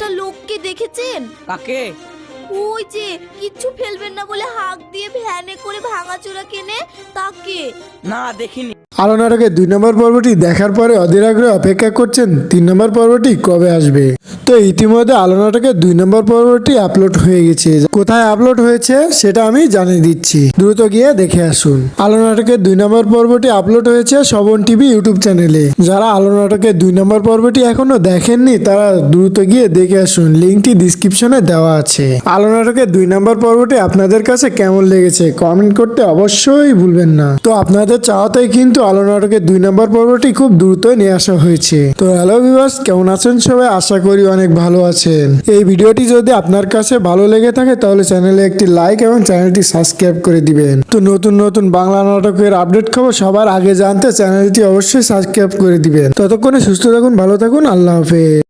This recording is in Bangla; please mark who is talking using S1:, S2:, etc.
S1: একটা লোককে দেখেছেন?
S2: কাকে?
S1: ওই যে কিচ্ছু ফেলবেন না বলে হাঁক দিয়ে ভ্যানে করে ভাঙাচোরা কেনে? তাকে?
S2: না দেখিনি।
S3: আলো নাটকের দুই নম্বর পর্বটি দেখার পরে অধীর আগ্রহে অপেক্ষা করছেন তিন নম্বর পর্বটি কবে আসবে? তো ইতিমধ্যে আলো নাটকের দুই নম্বর পর্বটি আপলোড হয়ে গেছে। কোথায় আপলোড হয়েছে সেটা আমি জানিয়ে দিচ্ছি। দ্রুত গিয়ে দেখে আসুন। আলো নাটকের দুই নম্বর পর্বটি আপলোড হয়েছে শবন টিভি ইউটিউব চ্যানেলে। যারা আলো নাটকের দুই নম্বর পর্বটি এখনও দেখেননি, তারা দ্রুত গিয়ে দেখে আসুন। লিঙ্কটি ডিসক্রিপশনে দেওয়া আছে। আলো নাটকের দুই নম্বর পর্বটি আপনাদের কাছে কেমন লেগেছে কমেন্ট করতে অবশ্যই ভুলবেন না। তো আপনাদের চাওয়াতেই কিন্তু আলো নাটকের দুই নম্বর পর্বটি খুব দ্রুতই নিয়ে আসা হয়েছে। তো হ্যালো ভিউয়ার্স কেমন আছেন সবাই? আশা করি অনেক ভালো আছেন। এই ভিডিওটি যদি আপনার কাছে ভালো লেগে থাকে, তাহলে চ্যানেলে একটি লাইক এবং চ্যানেলটি সাবস্ক্রাইব করে দিবেন। তো নতুন নতুন বাংলা নাটকের আপডেট খবর সবার আগে জানতে চ্যানেলটি অবশ্যই সাবস্ক্রাইব করে দিবেন। ততক্ষণে সুস্থ থাকুন, ভালো থাকুন, আল্লাহ হাফেজ।